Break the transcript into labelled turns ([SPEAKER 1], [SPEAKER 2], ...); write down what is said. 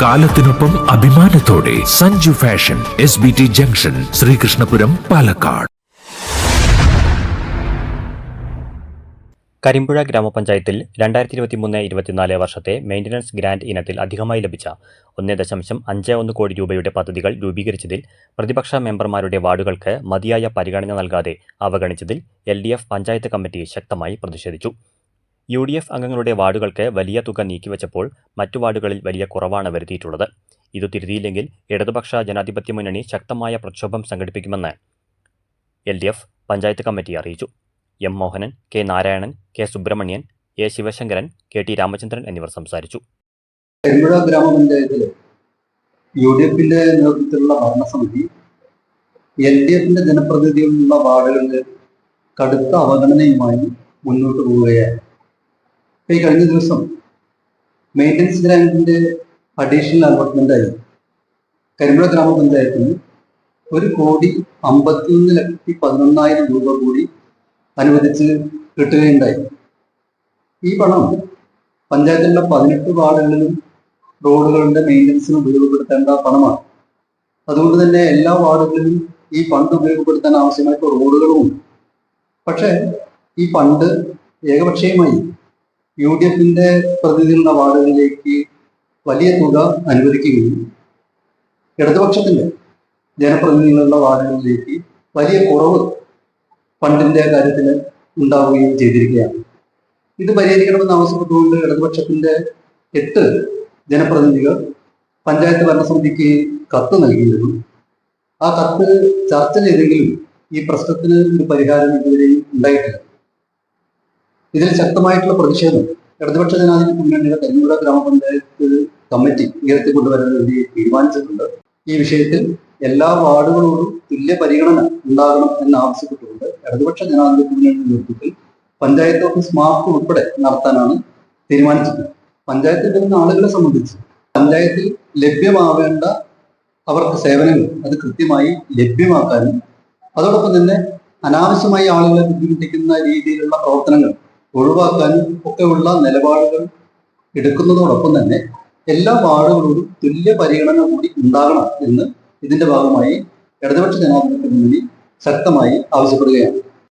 [SPEAKER 1] കാലത്തിനൊപ്പം അഭിമാനത്തോടെ Sanju fashion S B T junction Sreekrishnapuram Palakkad.
[SPEAKER 2] Karimpuzha ഗ്രാമപഞ്ചായത്തിൽ രണ്ടായിരത്തി ഇരുപത്തി മൂന്ന് ഇരുപത്തിനാല് വർഷത്തെ മെയിന്റനൻസ് ഗ്രാൻഡ് ഇനത്തിൽ അധികമായി ലഭിച്ച ഒന്ന് ദശാംശം അഞ്ച് ഒന്ന് കോടി രൂപയുടെ പദ്ധതികൾ രൂപീകരിച്ചതിൽ പ്രതിപക്ഷ മെമ്പർമാരുടെ വാർഡുകൾക്ക് മതിയായ പരിഗണന നൽകാതെ അവഗണിച്ചതിൽ എൽ പഞ്ചായത്ത് കമ്മിറ്റി ശക്തമായി പ്രതിഷേധിച്ചു. യു ഡി എഫ് അംഗങ്ങളുടെ വാർഡുകൾക്ക് വലിയ തുക നീക്കിവച്ചപ്പോൾ മറ്റു വാർഡുകളിൽ വലിയ കുറവാണ് വരുത്തിയിട്ടുള്ളത്. ഇത് തിരുത്തിയില്ലെങ്കിൽ ഇടതുപക്ഷ ജനാധിപത്യ മുന്നണി ശക്തമായ പ്രക്ഷോഭം സംഘടിപ്പിക്കുമെന്ന് L D F panchayat committee അറിയിച്ചു. M Mohanan K Narayanan K Subramanian A Sivasankaran K T Ramachandran എന്നിവർ സംസാരിച്ചു.
[SPEAKER 3] ഗ്രാമപഞ്ചായത്തിൽ യു ഡി എഫിന്റെ നേതൃത്വത്തിലുള്ള ഭരണസമിതി എൽ ഡി എഫിന്റെ ജനപ്രതിനിധികളുള്ള വാർഡുകളിൽ കടുത്ത അവഗണനയുമായി മുന്നോട്ട് പോവുകയാണ്. ഈ കഴിഞ്ഞ ദിവസം മെയിന്റനൻസ് ഗ്രാൻഡിന്റെ അഡീഷണൽ അലോട്ട്മെന്റായി കരിമ്പുഴ ഗ്രാമപഞ്ചായത്തിന് ഒരു കോടി അമ്പത്തിയൊന്ന് ലക്ഷത്തി പതിനൊന്നായിരം രൂപ കൂടി അനുവദിച്ച് കിട്ടുകയുണ്ടായി. ഈ പണം പഞ്ചായത്തിലുള്ള പതിനെട്ട് വാർഡുകളിലും റോഡുകളുടെ മെയിന്റനൻസിന് ഉപയോഗപ്പെടുത്തേണ്ട പണമാണ്. അതുകൊണ്ട് തന്നെ എല്ലാ വാർഡുകളിലും ഈ ഫണ്ട് ഉപയോഗപ്പെടുത്താൻ ആവശ്യമായിട്ടുള്ള റോഡുകളുമുണ്ട്. പക്ഷേ ഈ ഫണ്ട് ഏകപക്ഷീയമായി യു ഡി എഫിന്റെ പ്രതിനിധികളുടെ വാർഡുകളിലേക്ക് വലിയ തുക അനുവദിക്കുകയും ഇടതുപക്ഷത്തിന്റെ ജനപ്രതിനിധികളുള്ള വാർഡുകളിലേക്ക് വലിയ കുറവ് ഫണ്ടിന്റെ കാര്യത്തിൽ ഉണ്ടാവുകയും ചെയ്തിരിക്കുകയാണ്. ഇത് പരിഹരിക്കണമെന്ന് ആവശ്യപ്പെട്ടുകൊണ്ട് ഇടതുപക്ഷത്തിന്റെ എട്ട് ജനപ്രതിനിധികൾ പഞ്ചായത്ത് ഭരണസമിതിക്ക് കത്ത് നൽകിയിരുന്നു. ആ കത്ത് ചർച്ച ചെയ്തെങ്കിലും ഈ പ്രശ്നത്തിന് ഒരു പരിഹാരം ഇതുവരെയും ഉണ്ടായിട്ടില്ല. ഇതിൽ ശക്തമായിട്ടുള്ള പ്രതിഷേധം. ഇടതുപക്ഷ ജനാധിപത്യ മുന്നണിയുടെ കരിമ്പുഴ ഗ്രാമപഞ്ചായത്ത് കമ്മിറ്റി ഉയർത്തിക്കൊണ്ടുവരാൻ വേണ്ടി തീരുമാനിച്ചിട്ടുണ്ട്. ഈ വിഷയത്തിൽ എല്ലാ വാർഡുകളോടും തുല്യ പരിഗണന ഉണ്ടാകണം എന്ന് ആവശ്യപ്പെട്ടുകൊണ്ട് ഇടതുപക്ഷ ജനാധിപത്യ മുന്നണിയുടെ നേതൃത്വത്തിൽ പഞ്ചായത്ത് ഓഫീസ് മാർക്ക് ഉൾപ്പെടെ നടത്താനാണ് തീരുമാനിച്ചിട്ടുള്ളത്. പഞ്ചായത്തിൽ വരുന്ന ആളുകളെ സംബന്ധിച്ച് പഞ്ചായത്തിൽ ലഭ്യമാവേണ്ട അവർക്ക് സേവനങ്ങൾ അത് കൃത്യമായി ലഭ്യമാക്കാനും അതോടൊപ്പം തന്നെ അനാവശ്യമായി ആളുകളെ ബുദ്ധിമുട്ടിക്കുന്ന രീതിയിലുള്ള പ്രവർത്തനങ്ങൾ ഒഴിവാക്കാനും ഒക്കെയുള്ള നിലപാടുകൾ എടുക്കുന്നതോടൊപ്പം തന്നെ എല്ലാ വാർഡുകളോടും തുല്യ പരിഗണന കൂടി ഉണ്ടാകണം എന്ന് ഇതിന്റെ ഭാഗമായി ഇടതുപക്ഷ ജനാധിപത്യ മുന്നണി ശക്തമായി ആവശ്യപ്പെടുകയാണ്.